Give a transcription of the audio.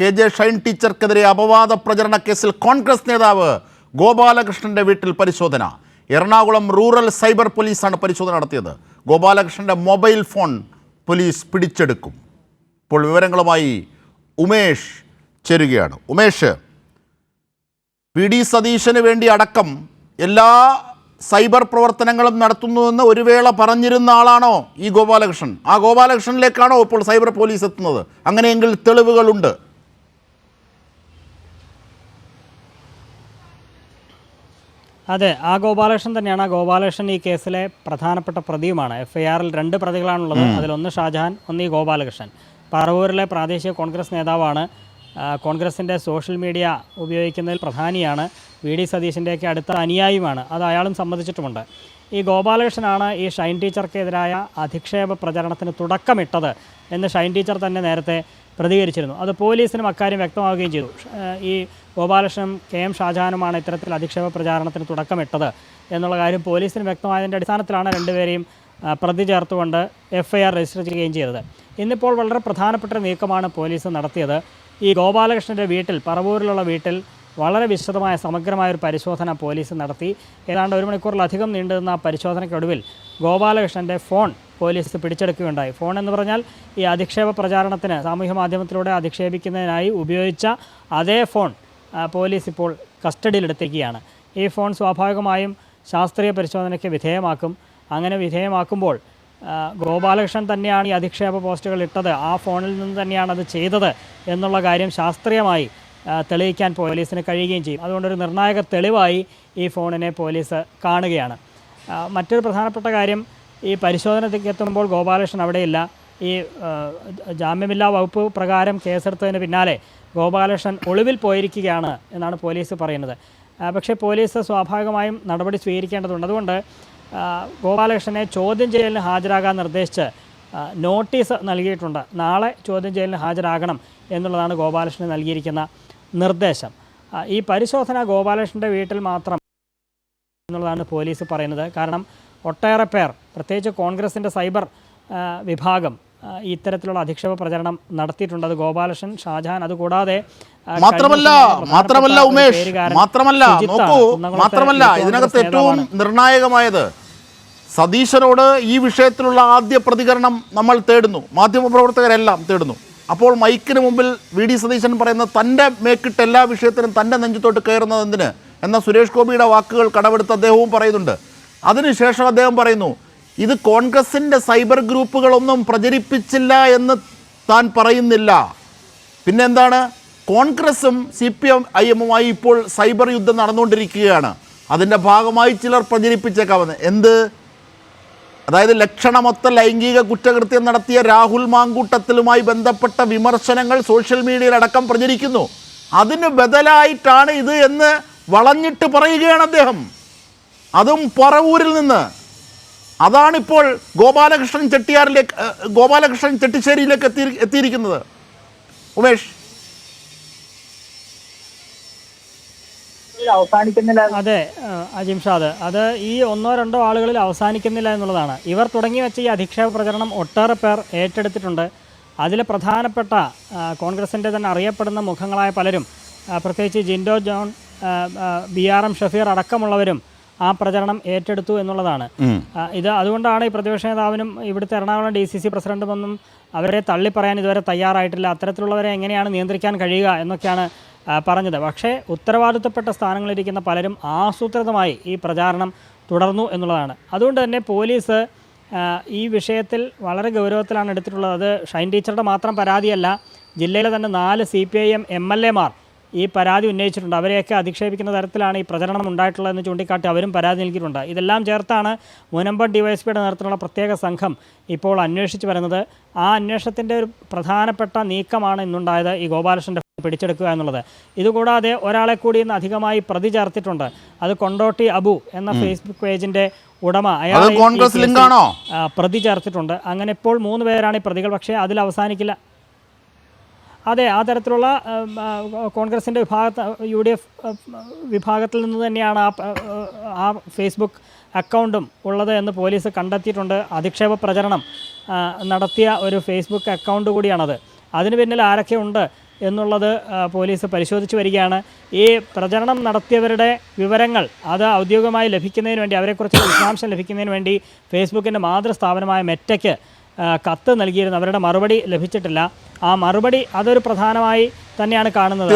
K J Shine ടീച്ചർക്കെതിരെ അപവാദ പ്രചരണ കേസിൽ കോൺഗ്രസ് നേതാവ് ഗോപാലകൃഷ്ണന്റെ വീട്ടിൽ പരിശോധന. എറണാകുളം റൂറൽ സൈബർ പോലീസാണ് പരിശോധന നടത്തിയത്. ഗോപാലകൃഷ്ണന്റെ മൊബൈൽ ഫോൺ പോലീസ് പിടിച്ചെടുക്കും. ഇപ്പോൾ വിവരങ്ങളുമായി ഉമേഷ് ചേരുകയാണ്. ഉമേഷ് പി ഡി സതീശന് വേണ്ടി അടക്കം എല്ലാ സൈബർ പ്രവർത്തനങ്ങളും നടത്തുന്നുവെന്ന് ഒരു വേള പറഞ്ഞിരുന്ന ആളാണോ ഈ ഗോപാലകൃഷ്ണൻ? ആ ഗോപാലകൃഷ്ണനിലേക്കാണോ ഇപ്പോൾ സൈബർ പോലീസ് എത്തുന്നത്? അങ്ങനെയെങ്കിൽ തെളിവുകളുണ്ട്. അതെ ആ ഗോപാലകൃഷ്ണൻ തന്നെയാണ്. ആ ഗോപാലകൃഷ്ണൻ ഈ കേസിലെ പ്രധാനപ്പെട്ട പ്രതിയുമാണ്. എഫ് ഐ ആറിൽ രണ്ട് പ്രതികളാണുള്ളത്. അതിലൊന്ന് ഷാജഹാൻ ഒന്ന് ഈ ഗോപാലകൃഷ്ണൻ. പറവൂരിലെ പ്രാദേശിക കോൺഗ്രസ് നേതാവാണ് കോൺഗ്രസിന്റെ സോഷ്യൽ മീഡിയ ഉപയോഗിക്കുന്നതിൽ പ്രധാനിയാണ് വി ഡി സതീശന്റെയൊക്കെ അടുത്ത അനുയായിയുമാണ്. അത് അയാളും സംബന്ധിച്ചിട്ടുമുണ്ട് ഈ ഗോപാലകൃഷ്ണനാണ് ഈ ഷൈൻ ടീച്ചർക്കെതിരായ അധിക്ഷേപ പ്രചരണത്തിന് തുടക്കമിട്ടത് എന്ന് ഷൈൻ ടീച്ചർ തന്നെ നേരത്തെ പ്രതികരിച്ചിരുന്നു. അത് പോലീസിനും അക്കാര്യം വ്യക്തമാവുകയും ചെയ്തു. ഈ ഗോപാലകൃഷ്ണനും കെ എം ഷാജഹാനുമാണ് ഇത്തരത്തിൽ അധിക്ഷേപ പ്രചാരണത്തിന് തുടക്കമിട്ടത് എന്നുള്ള കാര്യം പോലീസിന് വ്യക്തമായതിന്റെ അടിസ്ഥാനത്തിലാണ് രണ്ടുപേരെയും പ്രതി ചേർത്തുകൊണ്ട് എഫ് ഐ ആർ രജിസ്റ്റർ ചെയ്യുകയും ചെയ്തത്. ഇന്നിപ്പോൾ വളരെ പ്രധാനപ്പെട്ട നീക്കമാണ് പോലീസ് നടത്തിയത്. ഈ ഗോപാലകൃഷ്ണന്റെ വീട്ടിൽ പറവൂരിലുള്ള വീട്ടിൽ വളരെ വിശദമായ സമഗ്രമായ ഒരു പരിശോധന പോലീസ് നടത്തി. ഏതാണ്ട് ഒരു മണിക്കൂറിലധികം നീണ്ടുനിന്ന പരിശോധനയ്ക്കൊടുവിൽ ഗോപാലകൃഷ്ണന്റെ ഫോൺ പോലീസ് പിടിച്ചെടുക്കുകയുണ്ടായി. ഫോൺ എന്ന് പറഞ്ഞാൽ ഈ അധിക്ഷേപ പ്രചാരണത്തിന് സാമൂഹ്യ മാധ്യമത്തിലൂടെ അധിക്ഷേപിക്കുന്നതിനായി ഉപയോഗിച്ച അതേ ഫോൺ പോലീസ് ഇപ്പോൾ കസ്റ്റഡിയിലെടുത്തിരിക്കുകയാണ്. ഈ ഫോൺ സ്വാഭാവികമായും ശാസ്ത്രീയ പരിശോധനയ്ക്ക് വിധേയമാക്കും. അങ്ങനെ വിധേയമാക്കുമ്പോൾ ഗോപാലകൃഷ്ണൻ തന്നെയാണ് ഈ അധിക്ഷേപ പോസ്റ്റുകൾ ഇട്ടത്. ആ ഫോണിൽ നിന്ന് തന്നെയാണ് അത് ചെയ്തത് എന്നുള്ള കാര്യം ശാസ്ത്രീയമായി തെളിയിക്കാൻ പോലീസിന് കഴിയുകയും ചെയ്യും. അതുകൊണ്ടൊരു നിർണായക തെളിവായി ഈ ഫോണിനെ പോലീസ് കാണുകയാണ്. മറ്റൊരു പ്രധാനപ്പെട്ട കാര്യം ഈ പരിശോധനയ്ക്ക് എത്തുമ്പോൾ ഗോപാലകൃഷ്ണൻ അവിടെയില്ല. ഈ ജാമ്യമില്ലാ വകുപ്പ് പ്രകാരം കേസെടുത്തതിന് പിന്നാലെ ഗോപാലകൃഷ്ണൻ ഒളിവിൽ പോയിരിക്കുകയാണ് എന്നാണ് പോലീസ് പറയുന്നത്. പക്ഷേ പോലീസ് സ്വാഭാവികമായും നടപടി സ്വീകരിക്കേണ്ടതുണ്ട്. അതുകൊണ്ട് ഗോപാലകൃഷ്ണനെ ചോദ്യം ചെയ്യലിന് ഹാജരാകാൻ നിർദ്ദേശിച്ച് നോട്ടീസ് നൽകിയിട്ടുണ്ട്. നാളെ ചോദ്യം ചെയ്യലിന് ഹാജരാകണം എന്നുള്ളതാണ് ഗോപാലകൃഷ്ണന് നൽകിയിരിക്കുന്ന നിർദ്ദേശം. ഈ പരിശോധന ഗോപാലകൃഷ്ണന്റെ വീട്ടിൽ മാത്രം എന്നുള്ളതാണ് പോലീസ് പറയുന്നത്. കാരണം ഒട്ടേറെ പേർ പ്രത്യേകിച്ച് കോൺഗ്രസിന്റെ സൈബർ വിഭാഗം ഇത്തരത്തിലുള്ള അധിക്ഷേപ പ്രചരണം നടത്തിയിട്ടുണ്ട്. അത് ഗോപാലകൃഷ്ണൻ ഷാജഹാൻ അതുകൂടാതെ മാത്രമല്ല മാത്രമല്ല ഉമേഷ് മാത്രമല്ല നോക്കൂ മാത്രമല്ല ഇതിനകത്ത് ഏറ്റവും. നിർണായകമായത് സതീശനോട് ഈ വിഷയത്തിലുള്ള ആദ്യ പ്രതികരണം നമ്മൾ തേടുന്നു. മാധ്യമപ്രവർത്തകരെല്ലാം തേടുന്നു. അപ്പോൾ മൈക്കിന് മുമ്പിൽ വി ഡി സതീശൻ പറയുന്ന തന്റെ മേക്കിട്ട് എല്ലാ വിഷയത്തിനും തന്റെ നെഞ്ചത്തോട്ട് കയറുന്നത് എന്തിന്? എന്ന സുരേഷ് ഗോപിയുടെ വാക്കുകൾ കടമെടുത്ത് അദ്ദേഹവും പറയുന്നുണ്ട്. അതിനുശേഷം അദ്ദേഹം പറയുന്നു ഇത് കോൺഗ്രസിന്റെ സൈബർ ഗ്രൂപ്പുകളൊന്നും പ്രചരിപ്പിച്ചില്ല എന്ന് താൻ പറയുന്നില്ല. പിന്നെന്താണ് കോൺഗ്രസും സി പി എം ഐ എമ്മുമായി ഇപ്പോൾ സൈബർ യുദ്ധം നടന്നുകൊണ്ടിരിക്കുകയാണ്. അതിന്റെ ഭാഗമായി ചിലർ പ്രചരിപ്പിച്ചേക്കാവുന്നത് എന്ത്? അതായത് ലക്ഷണമൊത്ത ലൈംഗിക കുറ്റകൃത്യം നടത്തിയ രാഹുൽ മാങ്കൂട്ടത്തിലുമായി ബന്ധപ്പെട്ട വിമർശനങ്ങൾ സോഷ്യൽ മീഡിയയിലടക്കം പ്രചരിക്കുന്നു. അതിന് ബദലായിട്ടാണ് ഇത് എന്ന് വളഞ്ഞിട്ട് പറയുകയാണ് അദ്ദേഹം. അതും പറവൂരിൽ നിന്ന്. അതാണിപ്പോൾ ഗോപാലകൃഷ്ണൻ ചെട്ടിയാറിലേക്ക് ഗോപാലകൃഷ്ണൻ ചെട്ടിശ്ശേരിയിലേക്ക് എത്തി എത്തിയിരിക്കുന്നത്. ഉമേഷ് അവസാനിക്കുന്നില്ല അതെ അജിംഷാദ് അത് ഈ ഒന്നോ രണ്ടോ ആളുകളിൽ അവസാനിക്കുന്നില്ല എന്നുള്ളതാണ്. ഇവർ തുടങ്ങി വെച്ച ഈ അധിക്ഷേപ പ്രചരണം ഒട്ടേറെ പേർ ഏറ്റെടുത്തിട്ടുണ്ട്. അതിൽ പ്രധാനപ്പെട്ട കോൺഗ്രസിന്റെ തന്നെ അറിയപ്പെടുന്ന മുഖങ്ങളായ പലരും പ്രത്യേകിച്ച് Jinto John B R M Shafeer അടക്കമുള്ളവരും ആ പ്രചരണം ഏറ്റെടുത്തു എന്നുള്ളതാണ്. ഇത് അതുകൊണ്ടാണ് ഈ പ്രതിപക്ഷ നേതാവിനും ഇവിടുത്തെ എറണാകുളം ഡി സി സി പ്രസിഡന്റുമൊന്നും അവരെ തള്ളിപ്പറയാൻ ഇതുവരെ തയ്യാറായിട്ടില്ല. അത്തരത്തിലുള്ളവരെ എങ്ങനെയാണ് നിയന്ത്രിക്കാൻ കഴിയുക എന്നൊക്കെയാണ് പറഞ്ഞത്. പക്ഷേ ഉത്തരവാദിത്തപ്പെട്ട സ്ഥാനങ്ങളിരിക്കുന്ന പലരും ആസൂത്രിതമായി ഈ പ്രചാരണം തുടർന്നു എന്നുള്ളതാണ്. അതുകൊണ്ട് തന്നെ പോലീസ് ഈ വിഷയത്തിൽ വളരെ ഗൗരവത്തിലാണ് എടുത്തിട്ടുള്ളത്. അത് ഷൈൻ ടീച്ചറുടെ മാത്രം പരാതിയല്ല ജില്ലയിലെ തന്നെ നാല് C P I M M L എമാർ ഈ പരാതി ഉന്നയിച്ചിട്ടുണ്ട്. അവരെയൊക്കെ അധിക്ഷേപിക്കുന്ന തരത്തിലാണ് ഈ പ്രചരണം ഉണ്ടായിട്ടുള്ളതെന്ന് ചൂണ്ടിക്കാട്ടി അവരും പരാതി നൽകിയിട്ടുണ്ട്. ഇതെല്ലാം ചേർത്താണ് മുനമ്പം ഡിവൈഎസ്പിയുടെ നേതൃത്വത്തിലുള്ള പ്രത്യേക സംഘം ഇപ്പോൾ അന്വേഷിച്ച് വരുന്നത്. ആ അന്വേഷണത്തിന്റെ ഒരു പ്രധാനപ്പെട്ട നീക്കമാണ് ഇന്നുണ്ടായത് ഈ ഗോപാലകൃഷ്ണന്റെ പിടിച്ചെടുക്കുക എന്നുള്ളത്. ഇതുകൂടാതെ ഒരാളെ കൂടി ഇന്ന് അധികമായി പ്രതി ചേർത്തിട്ടുണ്ട്. അത് കൊണ്ടോട്ടി അബു എന്ന ഫേസ്ബുക്ക് പേജിന്റെ ഉടമ. അയാൾ കോൺഗ്രസ് ലിങ്കാണോ? പ്രതി ചേർത്തിട്ടുണ്ട്. അങ്ങനെ ഇപ്പോൾ മൂന്ന് പേരാണ് ഈ പ്രതികൾ. പക്ഷേ അതിൽ അവസാനിക്കില്ല. അതെ ആ തരത്തിലുള്ള കോൺഗ്രസിന്റെ വിഭാഗത്ത് യു ഡി എഫ് വിഭാഗത്തിൽ നിന്ന് തന്നെയാണ് ആ ആ ഫേസ്ബുക്ക് അക്കൗണ്ടും ഉള്ളത് എന്ന് പോലീസ് കണ്ടെത്തിയിട്ടുണ്ട്. അധിക്ഷേപ പ്രചരണം നടത്തിയ ഒരു ഫേസ്ബുക്ക് അക്കൗണ്ട് കൂടിയാണത്. അതിന് പിന്നിൽ ആരൊക്കെ ഉണ്ട് എന്നുള്ളത് പോലീസ് പരിശോധിച്ചു വരികയാണ്. ഈ പ്രചരണം നടത്തിയവരുടെ വിവരങ്ങൾ അത് ഔദ്യോഗികമായി ലഭിക്കുന്നതിന് വേണ്ടി അവരെക്കുറിച്ച് വിശദാംശം ലഭിക്കുന്നതിന് വേണ്ടി ഫേസ്ബുക്കിന്റെ മാതൃസ്ഥാപനമായ മെറ്റയ്ക്ക് കത്ത് നൽകിയിരുന്നു. അവരുടെ മറുപടി ലഭിച്ചിട്ടില്ല. ആ മറുപടി അതൊരു പ്രധാനമായി തന്നെയാണ് കാണുന്നത്.